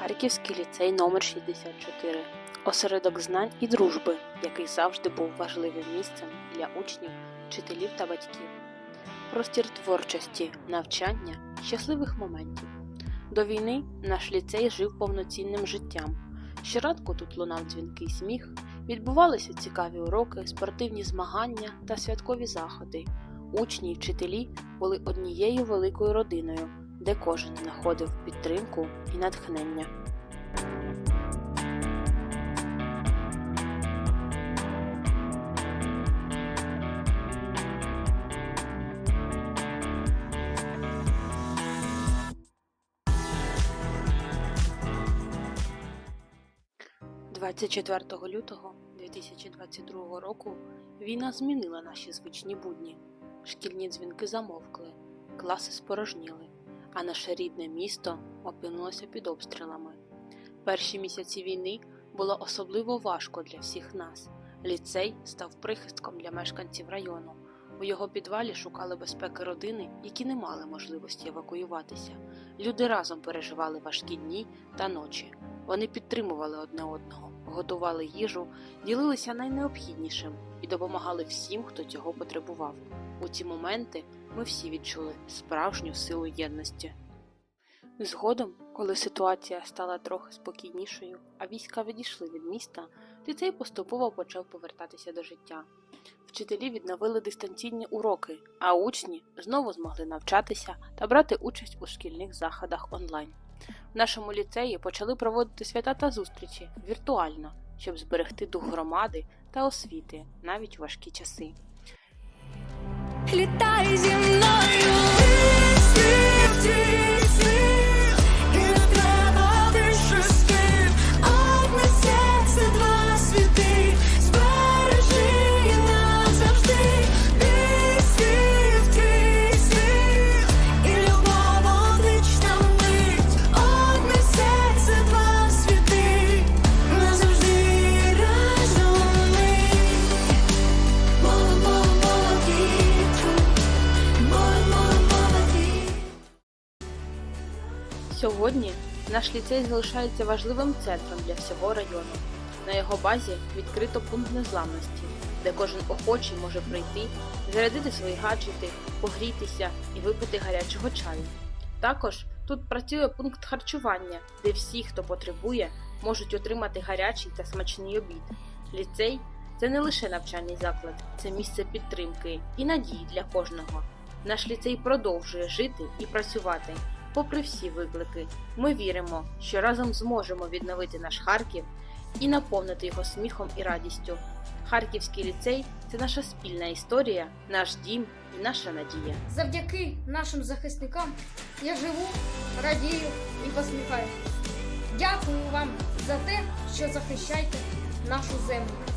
Харківський ліцей номер 64 осередок знань і дружби, який завжди був важливим місцем для учнів, вчителів та батьків. Простір творчості, навчання, щасливих моментів. До війни наш ліцей жив повноцінним життям. Щоранку тут лунав дзвінкий сміх, відбувалися цікаві уроки, спортивні змагання та святкові заходи. Учні й вчителі були однією великою родиною, де кожен знаходив підтримку і натхнення. – 24 лютого 2022 року війна змінила наші звичні будні. Шкільні дзвінки замовкли, класи спорожніли, а наше рідне місто опинилося під обстрілами. Перші місяці війни було особливо важко для всіх нас. Ліцей став прихистком для мешканців району. У його підвалі шукали безпеки родини, які не мали можливості евакуюватися. Люди разом переживали важкі дні та ночі. Вони підтримували одне одного, готували їжу, ділилися найнеобхіднішим допомагали всім, хто цього потребував. У ці моменти ми всі відчули справжню силу єдності. Згодом, коли ситуація стала трохи спокійнішою, а війська відійшли від міста, ліцей поступово почав повертатися до життя. Вчителі відновили дистанційні уроки, а учні знову змогли навчатися та брати участь у шкільних заходах онлайн. В нашому ліцеї почали проводити свята та зустрічі віртуально, щоб зберегти дух громади та освіти навіть у важкі часи. Літай зі мною Сьогодні наш ліцей залишається важливим центром для всього району. На його базі відкрито пункт незламності, де кожен охочий може прийти, зарядити свої гаджети, погрітися і випити гарячого чаю. Також тут працює пункт харчування, де всі, хто потребує, можуть отримати гарячий та смачний обід. Ліцей це не лише навчальний заклад, це місце підтримки і надії для кожного. Наш ліцей продовжує жити і працювати. Попри всі виклики, ми віримо, що разом зможемо відновити наш Харків і наповнити його сміхом і радістю. Харківський ліцей це наша спільна історія, наш дім і наша надія. Завдяки нашим захисникам я живу, радію і посміхаюся. Дякую вам за те, що захищаєте нашу землю.